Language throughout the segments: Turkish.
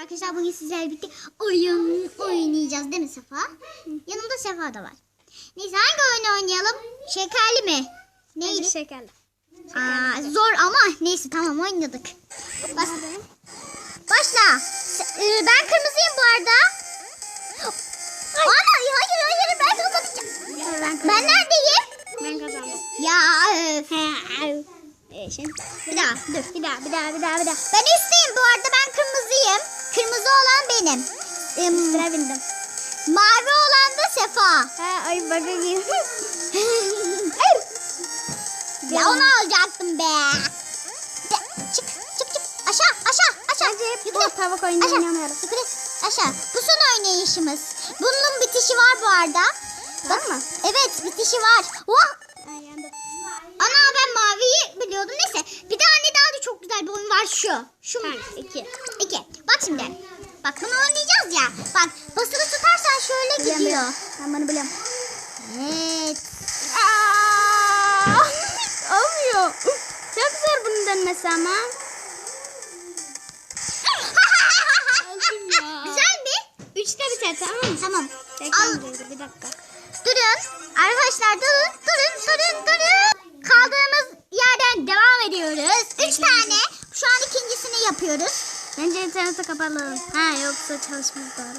Arkadaşlar bugün sizlerle birlikte oyun oynayacağız değil mi Sefa? Yanımda Sefa da var. Neyse hangi oyunu oynayalım? Şekerli mi? Neydi? Şekerli. Aa, zor ama neyse tamam oynadık. Bas. Başla. E, ben kırmızıyım bu arada. Ana, hayır hayır ben kazanacağım. Ben, Ben neredeyim? ben kazandım. Ya öf. Ee, şimdi Bir daha dur. bir daha bir daha bir daha bir daha. Ben üstteyim bu arada ben kırmızıyım. Kırmızı olan benim. Im, Sıra bindim. mavi olan da Sefa. Ha, ay baka girdim. ya onu alacaktım be. De, çık çık çık aşağı aşağı aşağı. Bence hep Yukarı, bu tavuk oyunu aşağı, oynamıyorum. Yukarı aşağı. Bu son oynayışımız. Bunun bitişi var bu arada. Var mı? Evet bitişi var. Vah. Ana ben maviyi biliyordum. Neyse bir tane daha da çok güzel bir oyun var şu. Şu mu? İki. İki. Şimdi. Bak bunu oynayacağız ya. Bak basılı tutarsan şöyle gidiyor. Ben bunu biliyorum. Evet. Aa, Olmuyor. Çok zor bunun dönmesi ama. Güzel mi? Üçte biter tamam mı? Tamam. Al. Bir dakika. Durun. Arkadaşlar durun. Durun. Durun. Durun. Kaldığımız yerden devam ediyoruz. Üç tane. Şu an ikincisini yapıyoruz. Bence interneti kapalı. Ha yoksa çalışmaz! Ver,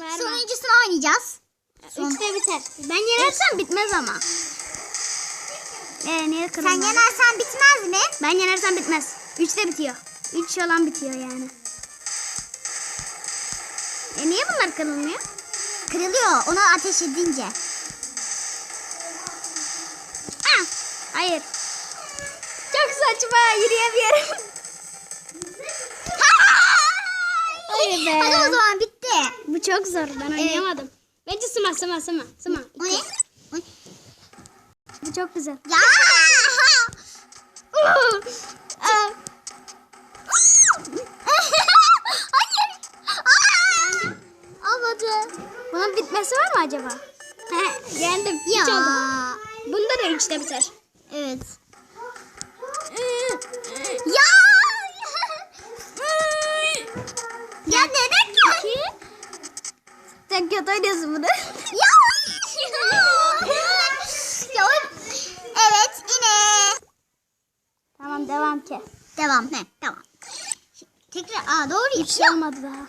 ver. Sonuncusunu oynayacağız. Son. Üçte biter. Ben yenersem bitmez ama. Ee, niye Sen kırılmadı? yenersen bitmez mi? Ben yenersem bitmez. Üçte bitiyor. Üç olan bitiyor yani. E niye bunlar kırılmıyor? Kırılıyor. Onu ateş edince. Ah, hayır. Saçma yürüyemiyorum. Hayır be. Hadi o zaman bitti. Bu çok zor. Ben oynayamadım. Bence sıma sıma sıma sıma. O ne? Bu çok güzel. Ya! Hayır. Olmadı. Bunun bitmesi var mı acaba? He, yendim. Ya. oldu. Bunda da üçte biter. Evet. Devam. Ne? Tamam. Tekrar aa doğru Bir şey olmadı daha.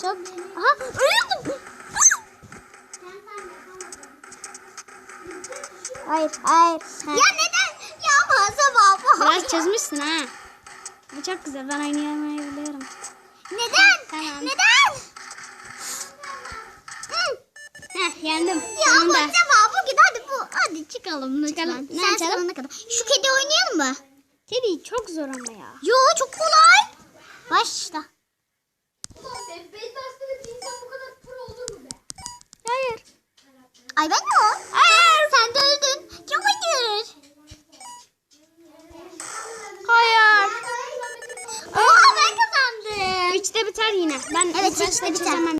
Çok... Aha ölüyordum. Hayır hayır. Ha. Ya neden? Ya Mazhar baba. Biraz çözmüşsün ha. Bu çok güzel. Ben oynayamayı biliyorum. Neden? Tamam. Neden? Heh yendim. Ya Sonunda. Hadi çıkalım lütfen. Çıkalım. Ne Sen açalım? kadar. Şu kedi oynayalım mı? Kedi çok zor ama ya. Yo çok kolay. Başla. Hayır. Ay ben de o. Hayır. Sen de öldün. Ya hayır. Hayır. Oha ben kazandım. Üçte biter yine. Ben Evet, üçte biter. çözememiştim.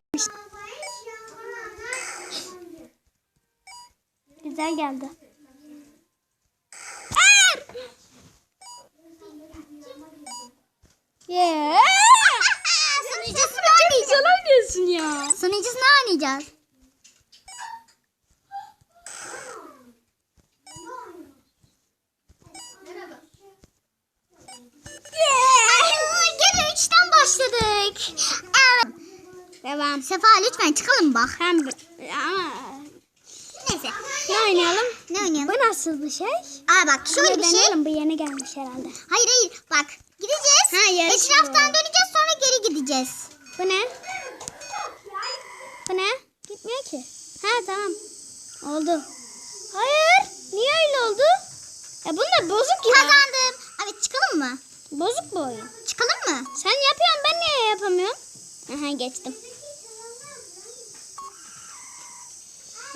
Güzel geldi. Yeah. Sonuncusunu Güzel oynayacağız. ya. Sonuncusunu oynayacağız. Başladık. Evet. Devam. Sefa lütfen çıkalım bak. Hem ama Neyse. ne oynayalım? Ne oynayalım? Bu nasıl bir şey? Aa bak şöyle Bunu bir şey. deneyelim. Bu yeni gelmiş herhalde. Hayır hayır bak gideceğiz. Ha, Etraftan döneceğiz sonra geri gideceğiz.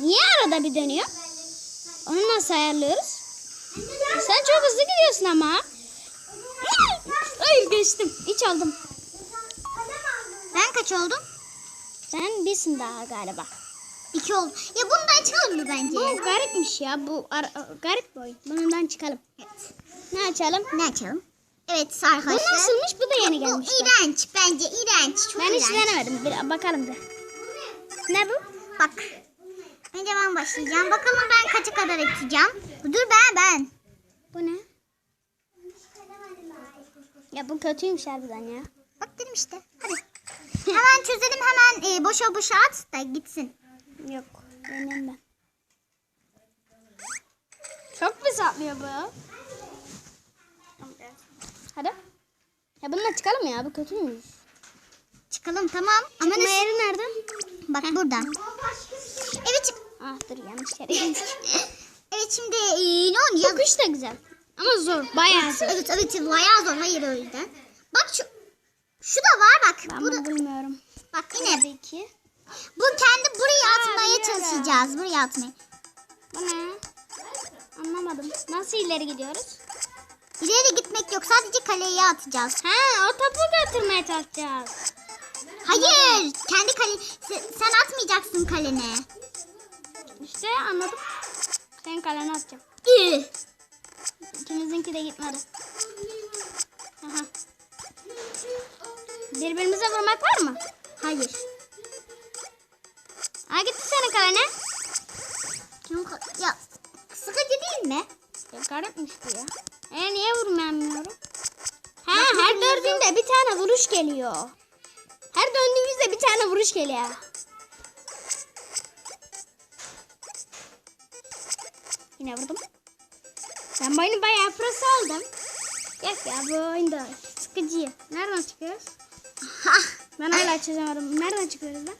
Niye arada bir dönüyor? Onu nasıl ayarlıyoruz? Sen çok hızlı gidiyorsun ama. Hayır geçtim. Hiç aldım. Ben kaç oldum? Sen birsin daha galiba. İki oldu. Ya bundan çıkalım mı bence? Bu garipmiş ya. Bu garip oyun. Bundan çıkalım. Evet. Ne açalım? Ne açalım? Evet Bu arkadaşlar. nasılmış? Bu da yeni Bu gelmiş. iğrenç. Bence iğrenç. Çok Ben hiç iğrenç. denemedim. Bir bakalım da. Ne bu? Bak. Önce ben başlayacağım. Bakalım ben kaça kadar açacağım. Dur ben ben. Bu ne? Ya bu kötüymüş harbiden ya. Bak dedim işte. Hadi. hemen çözelim hemen e, boşa boşa at da gitsin. Yok. Deneyim ben. Çok pis atlıyor bu. Hadi. Ya bununla çıkalım ya. Bu kötüymüş. Çıkalım tamam. Ama Çıkma ne? yeri nerede? Bak buradan. Evet. Ah dur yanlış yere. Evet şimdi e, ne oynayacağız? Çıkış da güzel. Ama zor. Bayağı zor. Evet evet bayağı zor. Hayır o yüzden. Bak şu şu da var bak. Ben Bu bunu bilmiyorum. bak yine Tabii ki. bu kendi buraya Ha, atmaya biliyorum. çalışacağız. Buraya atmaya. Bu ne? Anlamadım. Nasıl ileri gidiyoruz? İleri gitmek yok. Sadece kaleye atacağız. Ha o topu götürmeye çalışacağız. Hayır. Kendi kale sen, atmayacaksın kalene. İşte anladım. Senin kalene atacağım. Ü. İkimizinki de gitmedi. Aha. Birbirimize vurmak var mı? Hayır. Ha gitti senin kalene. Kim Ya sıkıcı değil mi? Ya garipmiş bu ya. E niye vurmayamıyorum? Ha her dördünde bir tane vuruş geliyor. Döndüğümüzde bir tane vuruş geliyor. Yine vurdum. Ben bu oyunu bayağı prosu aldım. Yok ya bu oyunda sıkıcı. Nereden çıkıyoruz? Ben hala çözemedim. Nereden çıkıyoruz lan?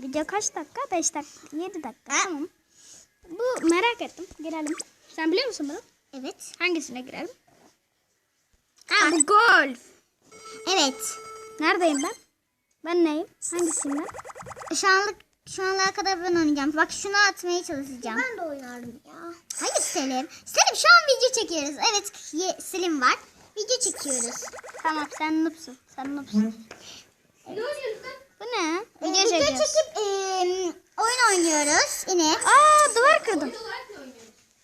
Video kaç dakika? 5 dakika. 7 dakika. Tamam. Bu merak ettim. Girelim. Sen biliyor musun bunu? Evet. Hangisine girelim? Ha bu golf. Evet. Neredeyim ben? Ben neyim? Hangisiyim ben? Şu anlık şu anlığa kadar ben oynayacağım. Bak şunu atmaya çalışacağım. Ben de oynarım ya. Hayır Selim. Selim şu an video çekiyoruz. Evet ye- Selim var. Video çekiyoruz. Tamam sen noobsun. Sen noobsun. Bu ne? Ee, Video video çekiyoruz. çekip ee, oyun oynuyoruz yine. Aa duvar kırdım.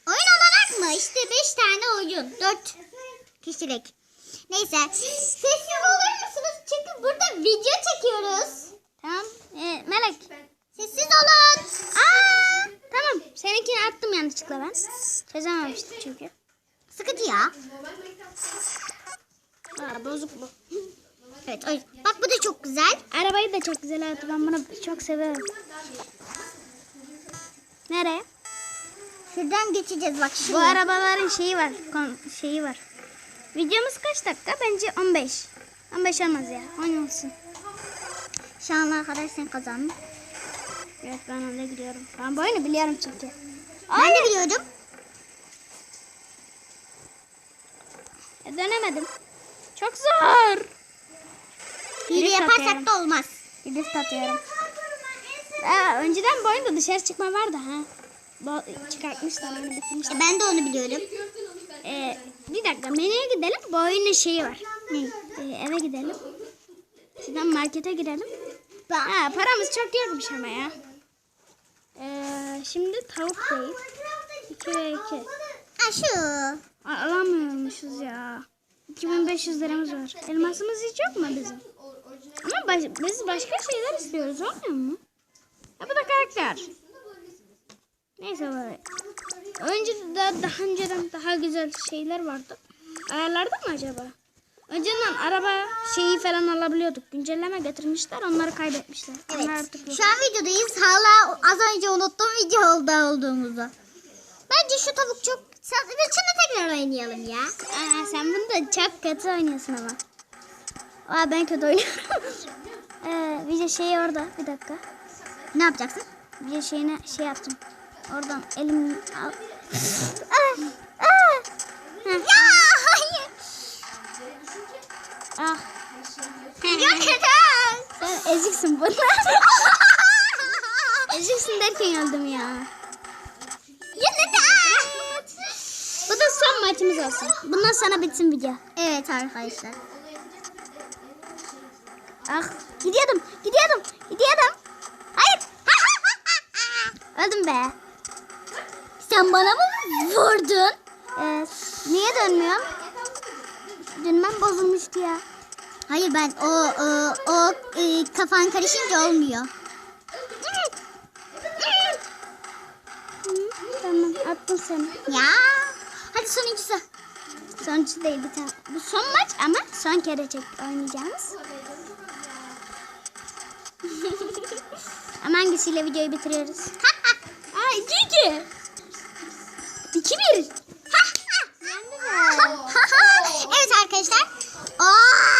Oyun olarak mı? İşte 5 tane oyun. 4 kişilik. Neyse. Sessiz olur musunuz? Çünkü burada video çekiyoruz. Tamam. Ee, Melek. Sessiz olun. Aa tamam. Seninkini attım yanlışlıkla ben. Çözememiştim çünkü. Sıkıntı ya. Aa bozuk bu. Evet. o- Bak bu da çok güzel. Arabayı da çok güzel yaptı. Ben bunu çok seviyorum. Nereye? Şuradan geçeceğiz bak Bu şuraya. arabaların şeyi var. Kon şeyi var. Videomuz kaç dakika? Bence 15. 15 olmaz ya. 10 olsun. Şu an arkadaş sen kazandın. Evet ben öyle biliyorum. Ben bu oyunu biliyorum çünkü. Ben de biliyordum. E, dönemedim. Çok zor. Hile yaparsak atıyorum. da olmaz. Drift atıyorum. Aa, önceden bu oyunda dışarı çıkma vardı ha. Çıkartmışlar onu bitirmişler. E, ben de onu biliyorum. Ee, bir dakika menüye gidelim. Bu oyunun şeyi var. Ne? Ee, eve gidelim. Şuradan markete girelim. Ha, paramız çok yokmuş ama ya. Ee, şimdi tavuk değil. 2 ve 2. Ha şu. Alamıyormuşuz ya. 2500 liramız var. Elmasımız hiç yok mu bizim? Ama baş- biz başka şeyler istiyoruz olmuyor mu? Ha bu da karakter. Neyse böyle. Önce de daha önceden daha güzel şeyler vardı. Ayarlarda mı acaba? Önceden araba şeyi falan alabiliyorduk. Güncelleme getirmişler onları kaybetmişler. Onlar Evet. artık yok. Şu an videodayız. Hala az önce unuttum videoda olduğumuzu. Bence şu tavuk çok... Sen, şunu tekrar oynayalım ya. Aa, sen bunu da çok kötü oynuyorsun ama. Aa, ben kötü oynuyorum. ee, bir de şey orada. Bir dakika. Ne yapacaksın? Bir de şeyine şey yaptım. Oradan elim al. ah, ah. Ya hayır. ah. Ya kötü. Sen eziksin bunlar. eziksin derken öldüm ya. Ya neden? Bu da son maçımız olsun. Bundan sonra bitsin video. Evet arkadaşlar. Ah gidiyordum gidiyordum gidiyordum. Hayır. Öldüm be. Sen bana mı vurdun? Evet. Niye dönmüyorum? Dönmem bozulmuştu ya. Hayır ben o o, o e, kafan karışınca olmuyor. tamam attım seni. Ya. Hadi sonuncusu. Sonuncusu değil bir tane. Bu son maç ama son kere çek oynayacağız. ama hangisiyle videoyu bitiriyoruz? Ha ha. Ay, Gigi. 2 1. evet arkadaşlar. Aa!